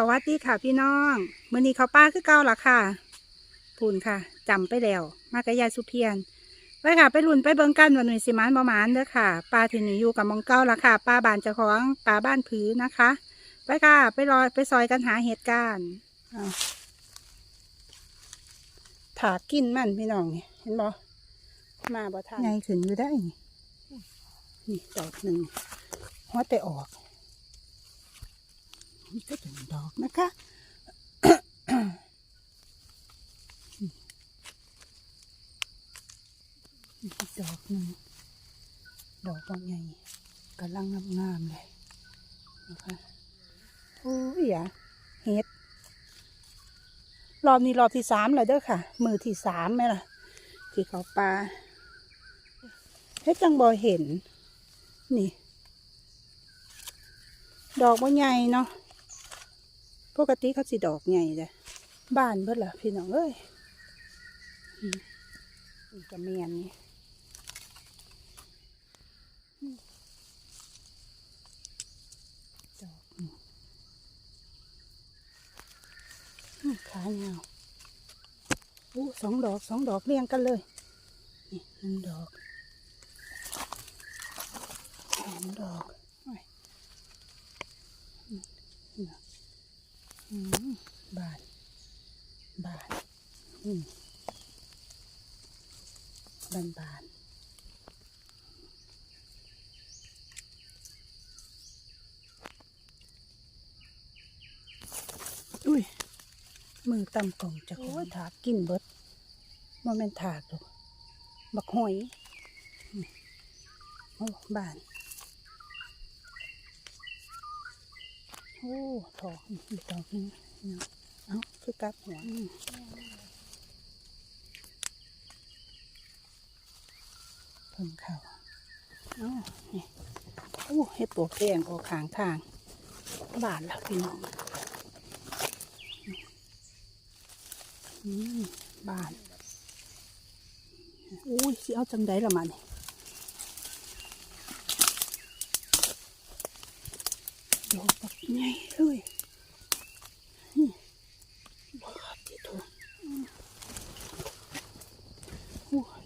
สวัสดีค่ะพี่น้องมื้อนี้เขาวป้าคือเก่าล่ะค่ะพูนค่ะจำไปแล้ว มากระยายสุเพียนไปค่ะ ไปลุ่นไปเบิ่งกันวันนี้สิมานบ่หมานเด้อค่ะปลาที่นี่อยู่กับหมองเก้าล่ะค่ะปลาบ้านเจ้าของปลาบ้านผือนะคะ ไปค่ะ ไปรอยไปซอยกันหาเหตุการณ์อ้าวถากินมันพี่น้องนี่เห็นบ่มาบ่ทันไงขึ้นอยู่ได้นี่นี่ดอกหนึ่งหัวแต่ออก นี่ก็เป็นดอกนะคะดอกหนึ่งดอกบางใหญ่กำลังงามๆเลยนะคะโอ้ยอย่าเฮ็ดรอบนี้รอบที่สามเลยเด้อค่ะ มือที่สามไหมล่ะ ที่เขาปลาเฮ็ดจังบ่เห็น นี่ ดอกบ่ใหญ่เนาะ ปกติเขาสิดอกใหญ่เลยบ้านเบิดล่ะพี่น้องเอ้ยอีกระเมียนนี่ดอกขายาอู้สองดอกสองดอกเรียงกันเลย นี่หนึ่งดอกสองดอกโอ้ยอืมนี่นะอืม บาน บานอืมบานบานอุ้ย มือตำกล่องจะโอ้ยถากกินเบิดมันเป็นถากหรอกบักหอยนี่โอ้บาน อ้ถอกอีกดอกนึงเนาะเอ้าคือกัดหัวเพิ่งเข้าเอ้านี่โอ้เห็ดปวกแดงออกขางทางบานแล้วพี่น้องอืมบาน อุ้ยสิเอาจังไดละมันดอกบัก ใหญ่เลยนี่บ้าที่ถูก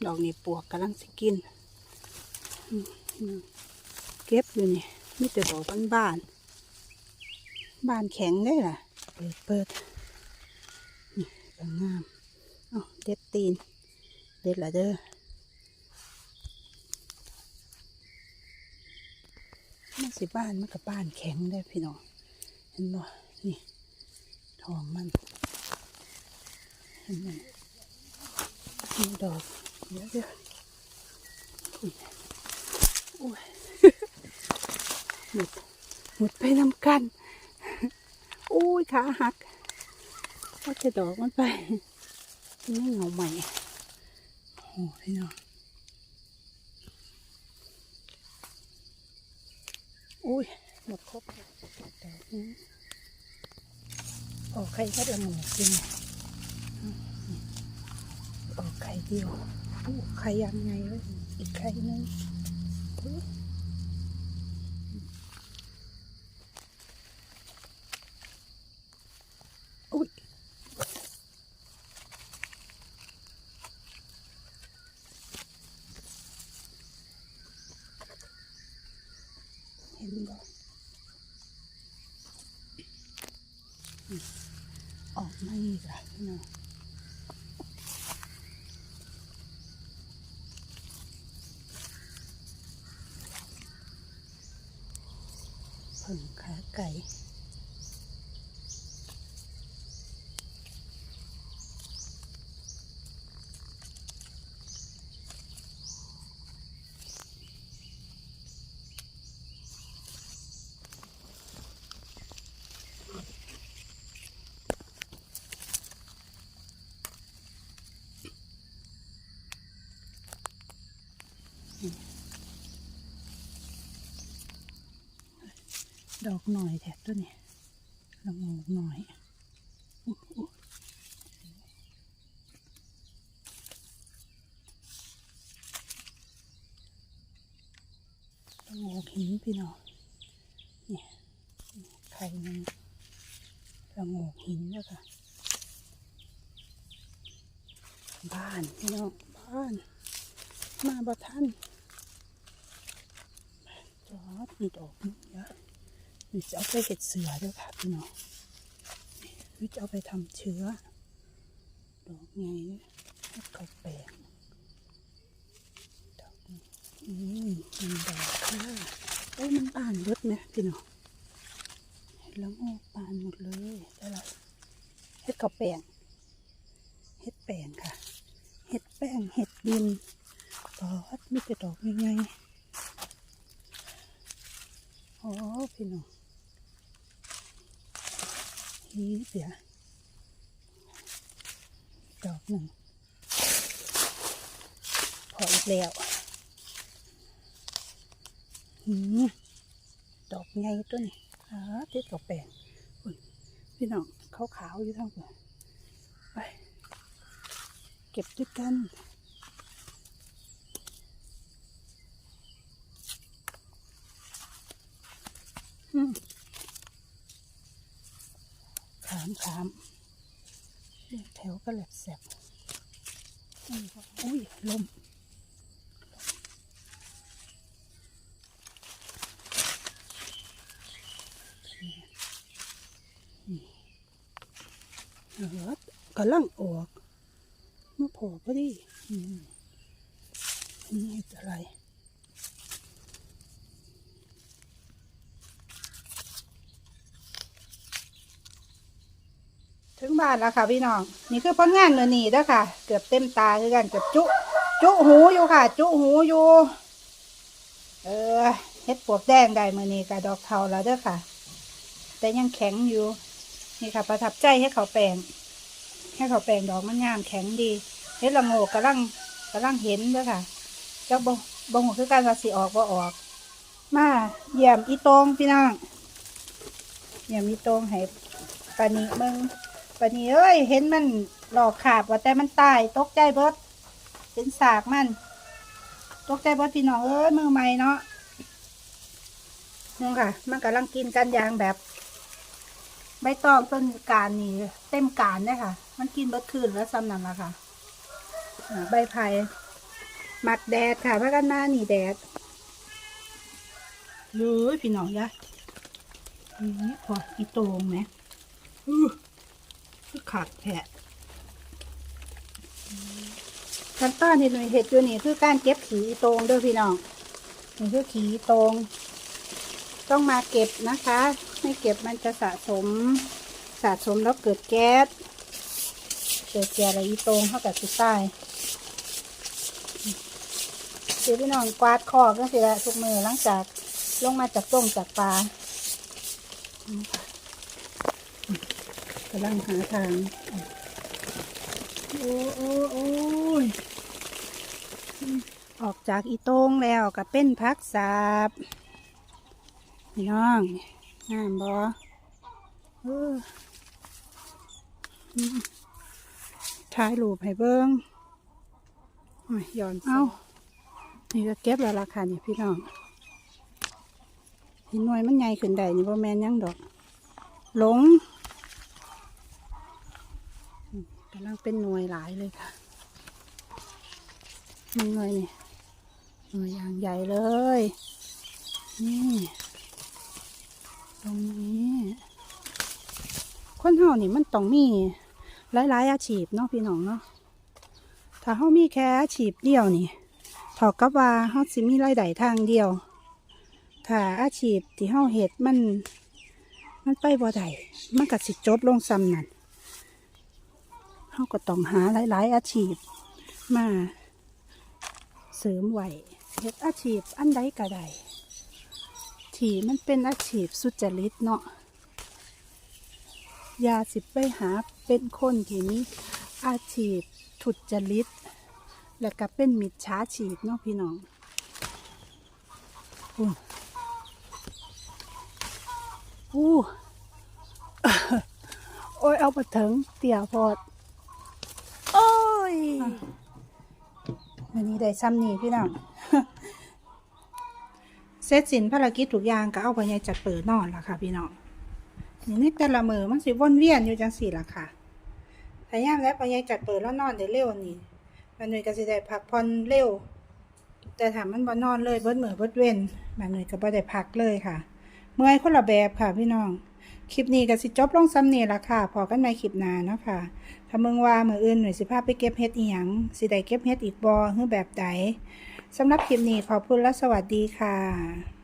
ดอกนี้ปวกกำลังสิกิน เก็บอยู่นี่มีแต่ดอกบ้านบ้านบ้านแข็งได้ล่ะ เปิดเปิดนี่ก็งามเอ้าเด็ดตีน เด็ดละเด้อมันสิบ้านมันกับบ้านแข็งได้พี่น้อง เห็นบ่นี่ทองมัน เห็นไหมมีดอกเดี๋ยวเดี๋ยวโอ้ยหมดหมดไปนำกันโอ้ยขาหักก็จะดอกมันไปนี่เงาใหม่โอ้พี่น้องอุ้ย หมดครบแล้วดอกนี้อกไข่ก็จะหมูกินอออกไข่เดียวอู้ไข่ยังไงวะอีกไข่นึงอุ้ยเห็นบ่อืมออกมาอีกแล้วพี่น้อง ผึ่งขาไก่ ดอกหน่อยแถบตัวนี้ลองหน่อยอุ๊ยอุ๊ยต้องงหินพี่น้องนี่ไข่หนึ่งละโงกหินแล้วค่ะบ้านพี่น้องบ้าน มาบ่ท่านจอดมีดอกนี่เยอะ นี่จะเอาไปเห็ดเสือด้วยค่ะพี่น้องนี่จะเอาไปทำเชื้อ ดอกไงเห็ดข้าแปลงดอกนี้อืมมันดอกค่ะโอ้ยมันบานเบิดไหมพี่น้องเห็ดละโงกบานหมดเลยได้ละเห็ดข้าแปลงเห็ดแปลงค่ะ เห็ดแป้งเห็ดดินปอดมีแต่ดอกยังไงโอ้ พี่เสียดอกหนึ่งพออีกแล้วหืมดอกไงตัวนี้อ่าติดกับแป้งอุ๊ยพี่น้องขาวๆอยู่ทั้งหมดไป เก็บด้วยกันอืมามขามเรียกแถวก็แหลบแสบอุ้ยลมนี่เออกำลังออกมาโผล่พอดีนี่อะไร บ้านแล้วค่ะ พี่น้อง นี่คือผลงานมือนีเด้อค่ะ เกือบเต็มตาคือกันเกือบจุ จุหูอยู่ค่ะ จุหูอยู่ เออเฮ็ดปวกแดงได้มือนีกับดอกเทาแล้วเด้อค่ะ แต่ยังแข็งอยู่ นี่ค่ะ ประทับใจให้เขาแปลงให้เขาแปลงดอกมันงามแข็งดีเฮ็ดละโงกกำลังกำลังเห็นเด้อค่ะจักบ่บ่ฮู้คือการว่าสิออกบ่ออก มาเยี่ยมอีตงพี่น้องเยี่ยมอีตงให้ปานิเบิ่ง ปานิเอ้ย เห็นมันหลอกขาบว่าแต่มันตาย ตกใจเบิดเห็นสากมัน ตกใจเบิดพี่น้องเอ้ยมือใหม่เนาะนี่ค่ะ มันกำลังกินกันอย่างแบบ ใบตองต้นการนี่เต็มการเลยค่ะ มันกินเบิดคืนแล้วซ้ำนั่นละค่ะใบไผ่หมักแดดค่ะพากันมาหนีแดดเลยพี่น้องยะนี่พออีโตงไหมอือ คือขาดแผะขั้นตอนที่หน่วยเห็ดอยู่นี่คือการเก็บขีอีโตงเด้วยพี่น้องนี่คือขีอีโตงต้องมาเก็บนะคะ ไม่เก็บมันจะสะสมสะสมแล้วเกิดแก๊สเกิดแก๊สอะไรอีโตงเข้ากับสุดใต้เดี๋ยวพี่น้องกวาดคอกก็สิละทุกมือหลังจากลงมาจากต้งจากปลา กำลังหาทาง โอ้โอ้โอ้ยอืมออกจากอีโตงแล้วก็เป็นพักสาบพี่น้องงามบอเอออืมถ่ายรูปให้เบิ้งโอ้ยย้อนเอานี่ก็เก็บแล้วราคาเนี่ยพี่น้องหินหน่วยมันใหญ่ขึ้นได้นี่บ่แมนหยังดอก หลงอืม กำลังเป็นหน่วยหลายเลยค่ะนี่หน่วยนี่หน่วยอย่างใหญ่เลย นี่ตรงนี้คนเฮานี่มันต้องมีหลายๆอาชีพเนาะพี่น้องเนาะถ้าเฮามีแค่อาชีพเดียวนี่เท่ากับว่าเฮาสิมีรายได้ทางเดียว ถ้าอาชีพที่เฮาเฮ็ดมัน มันไปบ่ได้มันก็สิจบลงซ้ำนั่น เฮาก็ต้องหาหลาย ๆ อาชีพ มาเสริมไหวเฮ็ดอาชีพอันใดก็ได้ที่มันเป็นอาชีพสุจริตเนาะยาสิบไปหาเป็นคนที่มีอาชีพทุจริต และก็เป็นมิจฉาชีพเนาะพี่น้องอู้อู้โอ้ยเอาไปถึงเตี่ยพอด วันนี้ได้ซ้ำนี่พี่น้องเสร็จสินภารกิจทุกอย่างก็เอาไปยายจัดเปิดนอนล้วค่ะ พี่น้องนี่ในแต่ละมือมันสิวนเวียนอยู่จังสี่ล่ะค่ะพยายามแล้วพยายามจัดเปิดแล้วนอนได้เร็วนี่มันหน่วยก็สิได้พักผ่อนเร็ว แต่ถามันบ่นอนเลยเบิดมือเบิดเว้นมันหน่วยก็บ่ได้พักเลยค่ะ เมื่อยคนละแบบค่ะพี่น้อง คลิปนี้ก็สิจบลงซ้ำนี่ละค่ะพอกันในคลิปหน้าเนาะค่ะ ถ้ามึงว่ามืออื่นหน่วยสิภาไปเก็บเฮ็ดอีหยังสิได้เก็บเฮ็ดอีกบ่หรือแบบใดสำหรับคลิปนี้ขอบคุณและสวัสดีค่ะ